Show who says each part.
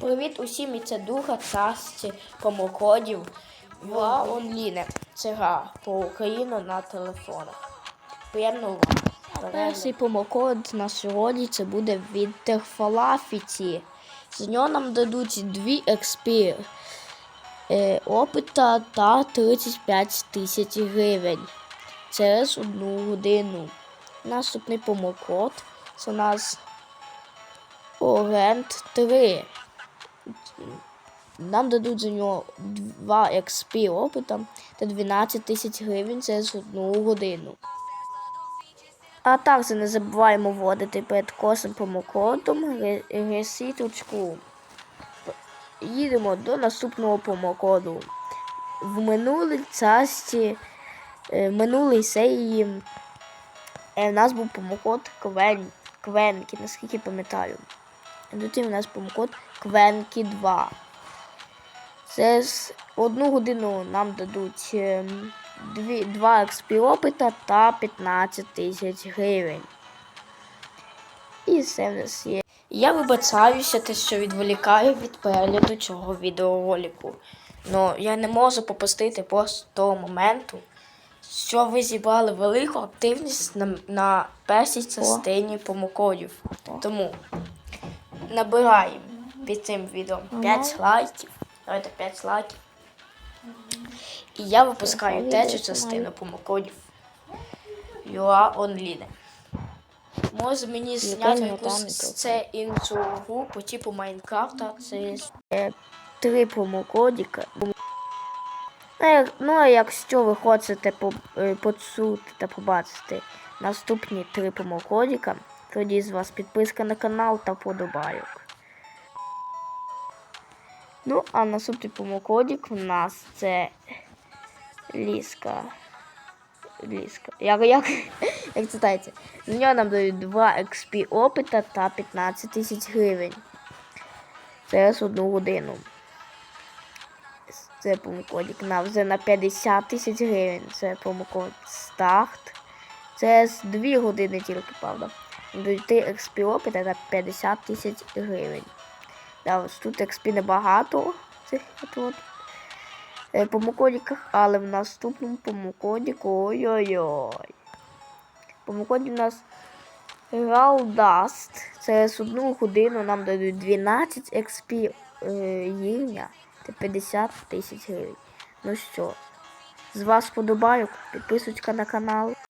Speaker 1: Привіт усім, і це друга часті промокодів Вла онліне. Гра по Україну на телефонах. Приємно увагу. Перший промокод на сьогодні це буде від Терфалафіті. За нього нам дадуть 2 XP е, опита та 35 тисяч гривень через одну годину. Наступний промокод це у нас Орент 3. Нам дадуть за нього 2 XP опита та 12 тисяч гривень через одну годину. А також не забуваємо вводити перед кожним промокодом ресіточку. Їдемо до наступного промокоду. В минулій часті, е, в минулій серії е, у нас був промокод Квен, Квенкі, наскільки пам'ятаю. Тут у нас промокод Квенкі 2. Це з одну годину нам дадуть ем, 2 XP опита та 15 тисяч гривень. І все в нас є. Я вибачаюся, те, що відволікаю від перегляду цього відеоролику. Ну, я не можу попустити просто того моменту, що ви зібрали велику активність на, на першій частині промокодів. Тому набираємо під цим відео 5 лайків. Давайте 5 лайків. І я випускаю третю частину промокодів UA Online. Може мені зняти якусь це іншу гру по типу Майнкрафта. Це е, три промокодика. Ну, Ну, а якщо ви хочете по- е, почути та побачити наступні три промокодика, тоді з вас підписка на канал та подобайок. Ну, а наступний промокодик у нас це ліска. Ліска. Як, як, як читається? За нього нам дають 2 XP опита та 15 тисяч гривень. Через одну годину. Це промокодик на вже на 50 тисяч гривень. Це промокод старт. Це з 2 години тільки, правда. 3 XP опита та 50 тисяч гривень. Да, ось тут XP небагато цих от, от, е, промокодиках, але в наступному промокодику ой-ой-ой. Промокоді у нас Rauldust. Через одну годину нам дадуть 12 XP е, гривня та 50 тисяч гривень. Ну що, з вас подобайок, підписуйтесь на канал.